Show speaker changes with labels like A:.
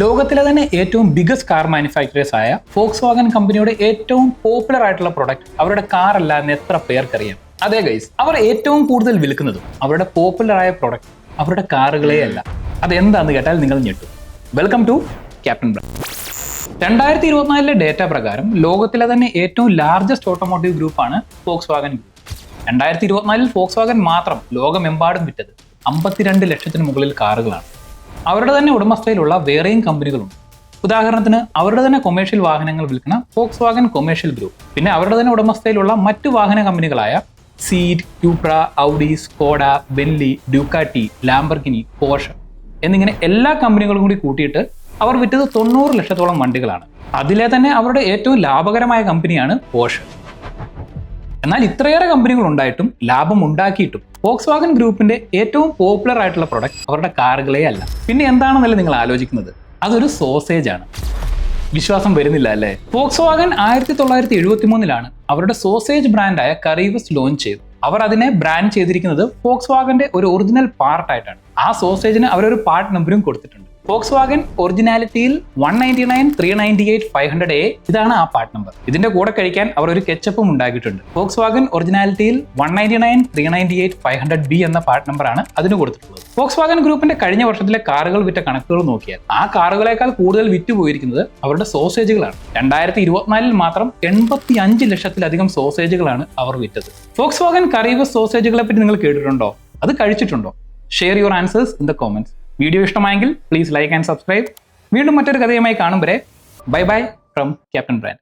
A: ലോകത്തിലെ തന്നെ ഏറ്റവും ബിഗസ്റ്റ് കാർ മാനുഫാക്ചറേഴ്സ് ആയ ഫോക്സ് വാഗൻ കമ്പനിയുടെ ഏറ്റവും പോപ്പുലർ ആയിട്ടുള്ള പ്രൊഡക്റ്റ് അവരുടെ കാർ അല്ല എന്ന് എത്ര പേർക്കറിയാം? അതെ ഗൈസ് അവർ ഏറ്റവും കൂടുതൽ വിൽക്കുന്നതും അവരുടെ പോപ്പുലർ ആയ പ്രൊഡക്റ്റ് അവരുടെ കാറുകളെ അല്ല. അതെന്താന്ന് കേട്ടാൽ നിങ്ങൾ ഞെട്ടും. വെൽക്കം ടു ക്യാപ്റ്റൻ ബ്രാൻഡ് രണ്ടായിരത്തി ഇരുപത്തിനാലിലെ ഡേറ്റ പ്രകാരം ലോകത്തിലെ തന്നെ ഏറ്റവും ലാർജസ്റ്റ് ഓട്ടോമോട്ടീവ് ഗ്രൂപ്പാണ് ഫോക്സ് വാഗൻ ഗ്രൂപ്പ് രണ്ടായിരത്തി ഇരുപത്തിനാലിൽ ഫോക്സ് വാഗൻ മാത്രം ലോകമെമ്പാടും വിറ്റത് അമ്പത്തിരണ്ട് ലക്ഷത്തിന് മുകളിൽ കാറുകളാണ് അവരുടെ തന്നെ ഉടമസ്ഥയിലുള്ള വേറെയും കമ്പനികളുണ്ട്. ഉദാഹരണത്തിന് അവരുടെ തന്നെ കൊമേഴ്ഷ്യൽ വാഹനങ്ങൾ വിൽക്കുന്ന ഫോക്സ് വാഗൻ കൊമേഴ്ഷ്യൽ ഗ്രൂപ്പ് പിന്നെ അവരുടെ തന്നെ ഉടമസ്ഥയിലുള്ള മറ്റു വാഹന കമ്പനികളായ SEAT Cupra Audi Skoda Bentley Ducati Lamborghini Porsche എന്നിങ്ങനെ എല്ലാ കമ്പനികളും കൂടി കൂട്ടിയിട്ട് അവർ വിറ്റത് തൊണ്ണൂറ് ലക്ഷത്തോളം വണ്ടികളാണ്. അതിലെ തന്നെ അവരുടെ ഏറ്റവും ലാഭകരമായ കമ്പനിയാണ് പോർഷ എന്നാൽ ഇത്രയേറെ കമ്പനികൾ ഉണ്ടായിട്ടും ലാഭം ഉണ്ടാക്കിയിട്ടും ഫോക്സ് വാഗൻ ഗ്രൂപ്പിന്റെ ഏറ്റവും പോപ്പുലർ ആയിട്ടുള്ള പ്രൊഡക്റ്റ് അവരുടെ കാറുകളെ അല്ല. പിന്നെ എന്താണെന്നല്ലേ നിങ്ങൾ ആലോചിക്കുന്നത്? അതൊരു സോസേജ് ആണ്. വിശ്വാസം വരുന്നില്ല അല്ലേ? ഫോക്സ് വാഗൻ ആയിരത്തി തൊള്ളായിരത്തി എഴുപത്തി മൂന്നിലാണ് അവരുടെ സോസേജ് ബ്രാൻഡായ കറീവസ് ലോഞ്ച് ചെയ്തു അവർ അതിനെ ബ്രാൻഡ് ചെയ്തിരിക്കുന്നത് ഫോക്സ് വാഗന്റെ ഒരു ഒറിജിനൽ പാർട്ടായിട്ടാണ് ആ സോസേജിന് അവരൊരു പാർട്ട് നമ്പറും കൊടുത്തിട്ടുണ്ട്. Volkswagen ഒറിജിനാലിറ്റിയിൽ one ninety nine three ninety eight five hundred A ഇതാണ് ആ പാർട്ട് നമ്പർ ഇതിന്റെ കൂടെ കഴിക്കാൻ അവർ ഒരു കെച്ചപ്പും ഉണ്ടാക്കിയിട്ടുണ്ട്. Volkswagen ഒറിജിനാലിറ്റിയിൽ one ninety nine three ninety eight five hundred B എന്ന പാർട്ട് നമ്പറാണ് അതിന് കൊടുത്തിട്ടുള്ളത്. ഫോക്സ് വാഗൻ ഗ്രൂപ്പിന്റെ കഴിഞ്ഞ വർഷത്തിലെ കാറുകൾ വിറ്റ കണക്കുകൾ നോക്കിയാൽ ആ കാറുകളെക്കാൾ കൂടുതൽ വിറ്റ് പോയിരിക്കുന്നത് അവരുടെ സോസേജുകളാണ്. രണ്ടായിരത്തി ഇരുപത്തിനാലിൽ മാത്രം എൺപത്തി അഞ്ച് ലക്ഷത്തിലധികം സോസേജുകളാണ് അവർ വിറ്റത്. ഫോക്സ് വാഗൻ കറീവ് സോസേജുകളെ പറ്റി നിങ്ങൾ കേട്ടിട്ടുണ്ടോ? അത് കഴിച്ചിട്ടുണ്ടോ? Share your answers in the comments video ഇഷ്ടമായെങ്കിൽ പ്ലീസ് ലൈക്ക് ആൻഡ് സബ്സ്ക്രൈബ് വീണ്ടും മറ്റൊരു കഥയുമായി കാണും വരെ. Bye bye from captain brand